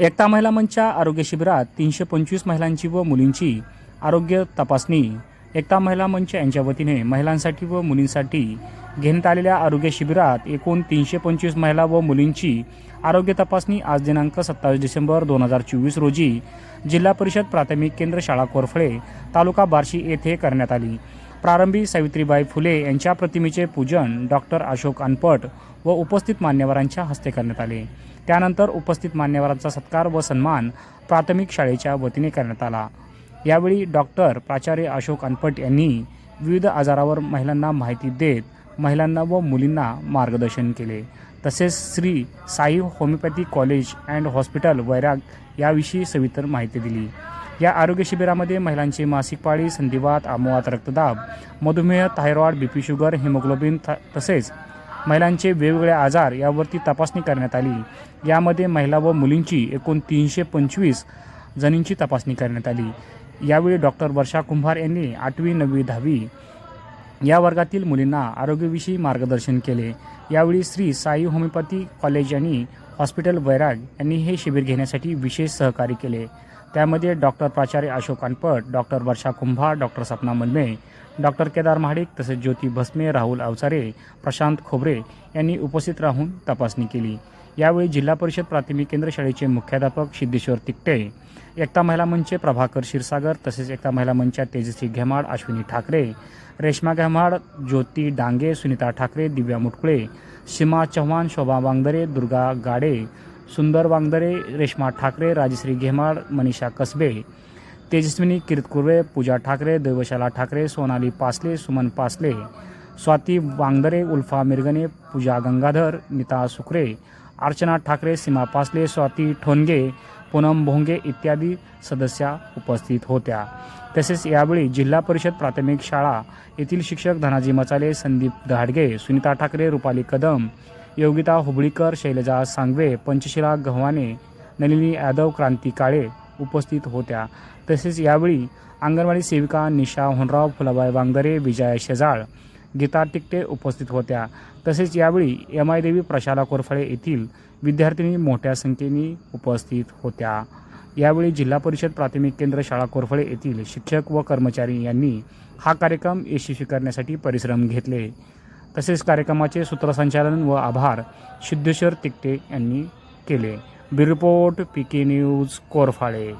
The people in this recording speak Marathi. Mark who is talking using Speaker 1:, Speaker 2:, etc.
Speaker 1: एकता महिला मंचच्या आरोग्य शिबिरात तीनशे पंचवीस महिलांची व मुलींची आरोग्य तपासणी. एकता महिला मंच यांच्या वतीने महिलांसाठी व मुलींसाठी घेण्यात आलेल्या आरोग्य शिबिरात एकूण तीनशे पंचवीस महिला व मुलींची आरोग्य तपासणी आज दिनांक सत्तावीस डिसेंबर दोन हजार चोवीस रोजी जिल्हा परिषद प्राथमिक केंद्र शाळा कोरफळे तालुका बार्शी येथे करण्यात आली. प्रारंभी सावित्रीबाई फुले यांच्या प्रतिमेचे पूजन डॉक्टर अशोक अनपट व उपस्थित मान्यवरांच्या हस्ते करण्यात आले. त्यानंतर उपस्थित मान्यवरांचा सत्कार व सन्मान प्राथमिक शाळेच्या वतीने करण्यात आला. यावेळी डॉक्टर प्राचार्य अशोक अनपट यांनी विविध आजारावर महिलांना माहिती देत महिलांना व मुलींना मार्गदर्शन केले. तसेच Shri Sai homoeopathy college and hospital Vairag याविषयी सविस्तर माहिती दिली. या आरोग्य शिबिरामध्ये महिलांचे मासिक पाळी संधिवात आमोवात रक्तदाब मधुमेह थायरॉइड बीपी शुगर हिमोग्लोबिन थ तसेच महिलांचे वेगवेगळे आजार यावरती तपासणी करण्यात आली. यामध्ये महिला व मुलींची एकूण तीनशे पंचवीस जणींची तपासणी करण्यात आली. यावेळी डॉक्टर वर्षा कुंभार यांनी आठवी नववी दहावी या वर्गातील मुलींना आरोग्याविषयी मार्गदर्शन केले. यावेळी श्री साई होमिओपॅथी कॉलेज आणि हॉस्पिटल वैराग यांनी हे शिबिर घेण्यासाठी विशेष सहकार्य केले. त्यामध्ये डॉक्टर प्राचार्य Ashok Anpat doctor Varsha Kumbhar doctor Sapna Manme doctor Kedar Mahadik तसेच ज्योती भस्मे राहुल अवचारे प्रशांत खोबरे यांनी उपस्थित राहून तपासणी केली. यावेळी जिल्हा परिषद प्राथमिक केंद्र शाळेचे मुख्याध्यापक सिद्धेश्वर तिकटे एकता महिला मंचचे प्रभाकर क्षीरसागर तसेच एकता महिला मंचच्या तेजस्वी घेमाड अश्विनी ठाकरे रेश्मा घेमाड ज्योती डांगे सुनीता ठाकरे दिव्या मुटकुळे सीमा चव्हाण शोभा वांगदरे दुर्गा गाडे सुंदर वांगदरे रेश्मा ठाकरे राजश्री घेमाड मनीषा कसबे तेजस्विनी किरतकुर्वे पूजा ठाकरे देवशाला ठाकरे सोनाली पासले सुमन पासले स्वाती वांगदरे उल्फा मिरगणे पूजा गंगाधर नीता सुकरे अर्चना ठाकरे सीमा पासले स्वाती ठोनगे पूनम भोंगे इत्यादी सदस्या उपस्थित होत्या. तसेच यावेळी जिल्हा परिषद प्राथमिक शाळा येथील शिक्षक धनाजी मचाले संदीप दहाडगे सुनीता ठाकरे रुपाली कदम योगिता हुबळीकर शैलजा सांगवे पंचशिला गव्हाणे नलिनी यादव क्रांती काळे उपस्थित होत्या. तसेच यावेळी अंगणवाडी सेविका निशा होनराव फुलाबाई वांगदरे विजया शेजाळ गीता टिकटे उपस्थित होत्या. तसेच यावेळी एम आय देवी प्रशाला कोरफळे येथील विद्यार्थिनी मोठ्या संख्येने उपस्थित होत्या. यावेळी जिल्हा परिषद प्राथमिक केंद्र शाळा कोरफळे येथील शिक्षक व कर्मचारी यांनी हा कार्यक्रम यशस्वी करण्यासाठी परिश्रम घेतले. तसेच कार्यक्रमाचे सूत्रसंचालन व आभार सिद्धेश्वर तिकटे यांनी केले. बिरपोट पी के न्यूज कोरफाळे.